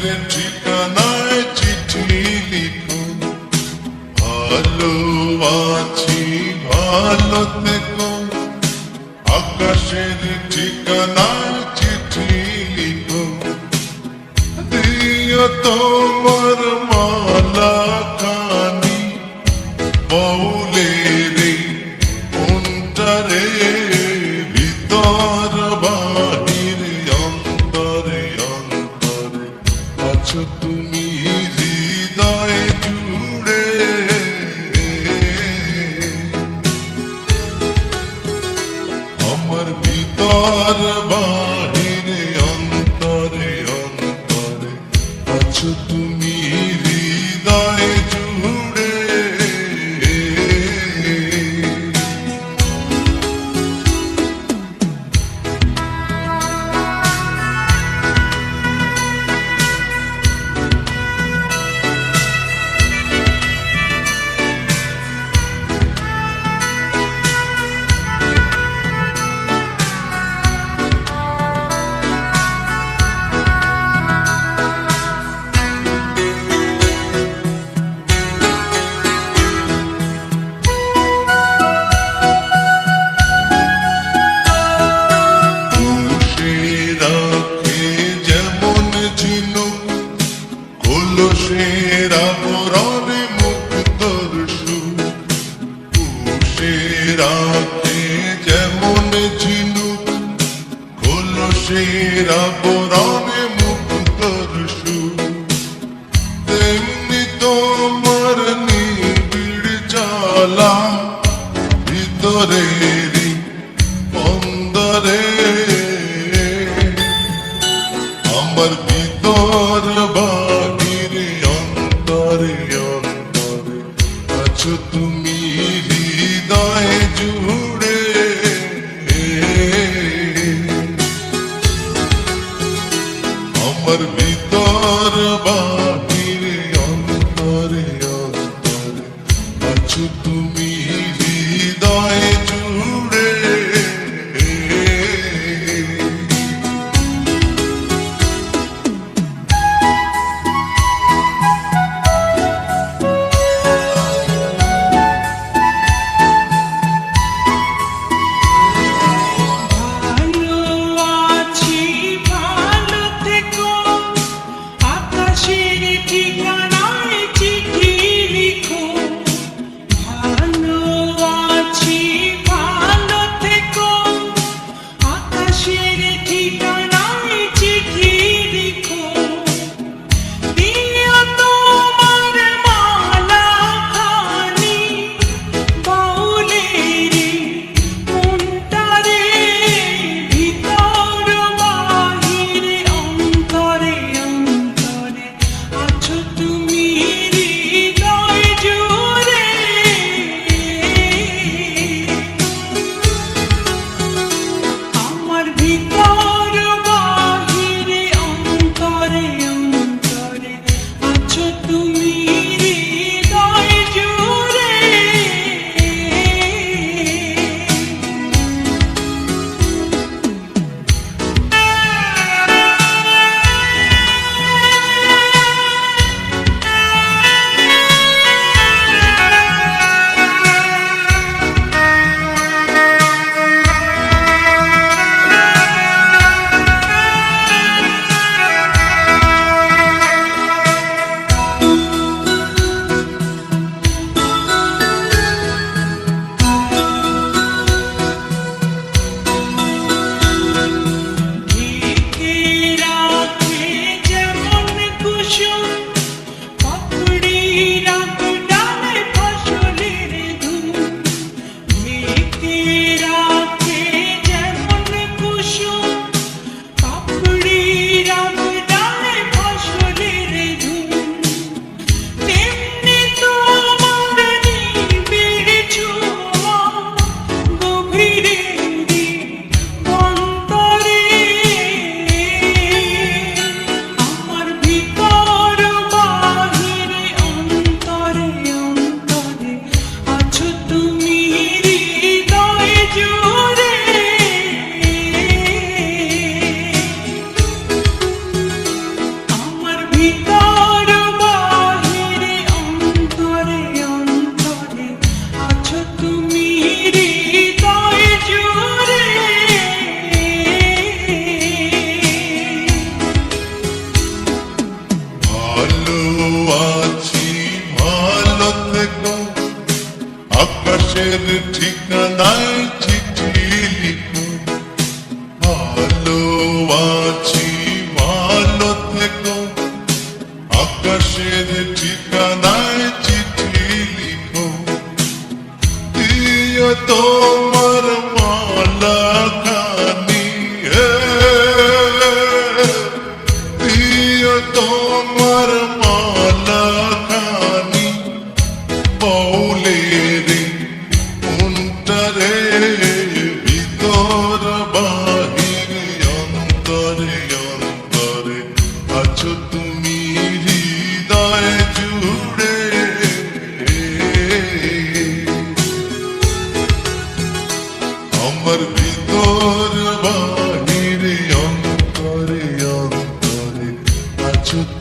ছেলের ঠিকানায় চিঠি লিখো ভালো আছি ভালো থেকো। আকাশের ঠিকানায় চিঠি লিখো দিও তো আমার ভিতর তোমার নিবিড় জ্বালা ভিতরেরই অন্দরে আমার ভিতর বাহিরে, অন্তরে অন্তরে আছো তুমি হৃদয় জুড়ে। আমার ভিতর বাহিরে আছো আকাশের ঠিকানায় চিঠি লিখো ভালো আছি ভালো থেকো। আকাশের ঠিকানায় চিঠি লিখো দিও তোমার you.